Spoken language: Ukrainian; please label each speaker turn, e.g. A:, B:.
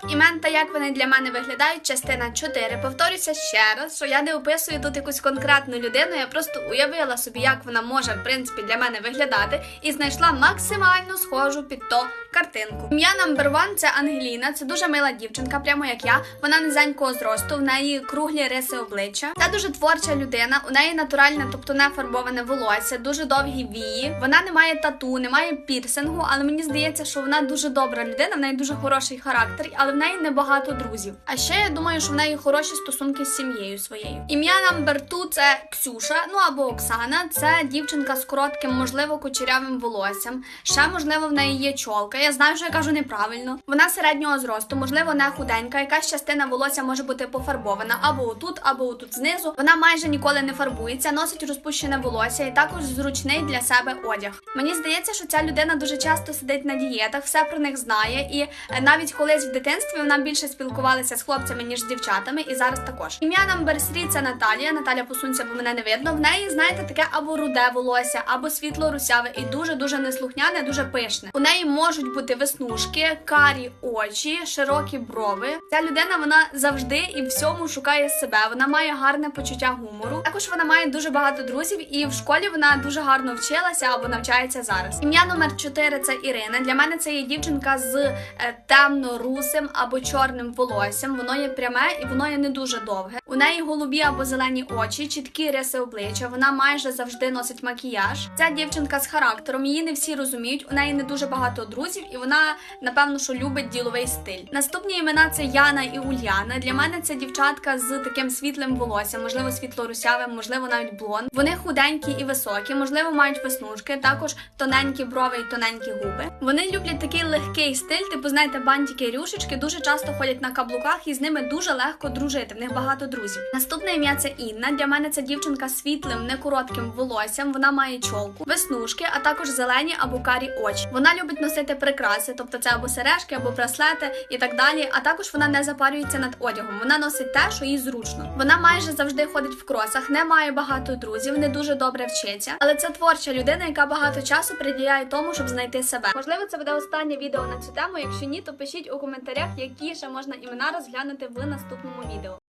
A: Топ імен та як вони для мене виглядають, частина 4. Повторюся ще раз, що я не описую тут якусь конкретну людину, я просто уявила собі, як вона може, в принципі, для мене виглядати, і знайшла максимально схожу під то картинку. Ім'я number one – це Ангеліна, це дуже мила дівчинка, прямо як я. Вона низенького зросту, в неї круглі риси обличчя. Це дуже творча людина. У неї натуральне, тобто не фарбоване волосся, дуже довгі вії. Вона не має тату, не має пірсингу, але мені здається, що вона дуже добра людина, в неї дуже хороший характер, але в неї небагато друзів. А ще я думаю, що в неї хороші стосунки з сім'єю своєю. Ім'я number two – це Ксюша, ну або Оксана. Це дівчинка з коротким, можливо, кучерявим волоссям. Ще можливо в неї є чолка. Я знаю, що я кажу неправильно. Вона середнього зросту, можливо, не худенька. Якась частина волосся може бути пофарбована або отут, або отут знизу. Вона майже ніколи не фарбується, носить розпущене волосся і також зручний для себе одяг. Мені здається, що ця людина дуже часто сидить на дієтах, все про них знає, і е, навіть колись в дитинстві вона більше спілкувалася з хлопцями ніж з дівчатами, і зараз також. Ім'я number 3 – це Наталія. Наталя посунься, бо мене не видно. В неї, знаєте, таке або руде волосся, або світло русяве, і дуже дуже неслухняне, дуже пишне. У неї можуть бути веснушки, карі очі, широкі брови. Ця людина вона завжди і всьому шукає себе. Вона має гарне почуття гумору. Також вона має дуже багато друзів, і в школі вона дуже гарно вчилася або навчається зараз. Ім'я номер 4 – це Ірина. Для мене це є дівчинка з е, або чорним волоссям. Воно є пряме і воно є не дуже довге. У неї голубі або зелені очі, чіткі риси обличчя. Вона майже завжди носить макіяж. Ця дівчинка з характером. Її не всі розуміють. У неї не дуже багато друзів, і вона напевно що любить діловий стиль. Наступні імена це Яна і Ульяна. Для мене це дівчатка з таким світлим волоссям, можливо, світло-русявим, можливо, навіть блонд. Вони худенькі і високі, можливо, мають веснушки, також тоненькі брови і тоненькі губи. Вони люблять такий легкий стиль, типу, знаєте, бантики рюшечки, дуже часто ходять на каблуках і з ними дуже легко дружити. В них багато друзів. Наступне ім'я це Інна. Для мене це дівчинка з світлим, не коротким волоссям. Вона має чолку, веснушки, а також зелені або карі очі. Вона любить носити прикраси, тобто це або сережки, або браслети і так далі. А також вона не запарюється над одягом. Вона носить те, що їй зручно. Вона майже завжди ходить в кросах, не має багато друзів, не дуже добре вчиться. Але це творча людина, яка багато часу приділяє тому, щоб знайти себе. Можливо, це буде останнє відео на цю тему. Якщо ні, то пишіть у коментарях, які ще можна імена розглянути в наступному відео.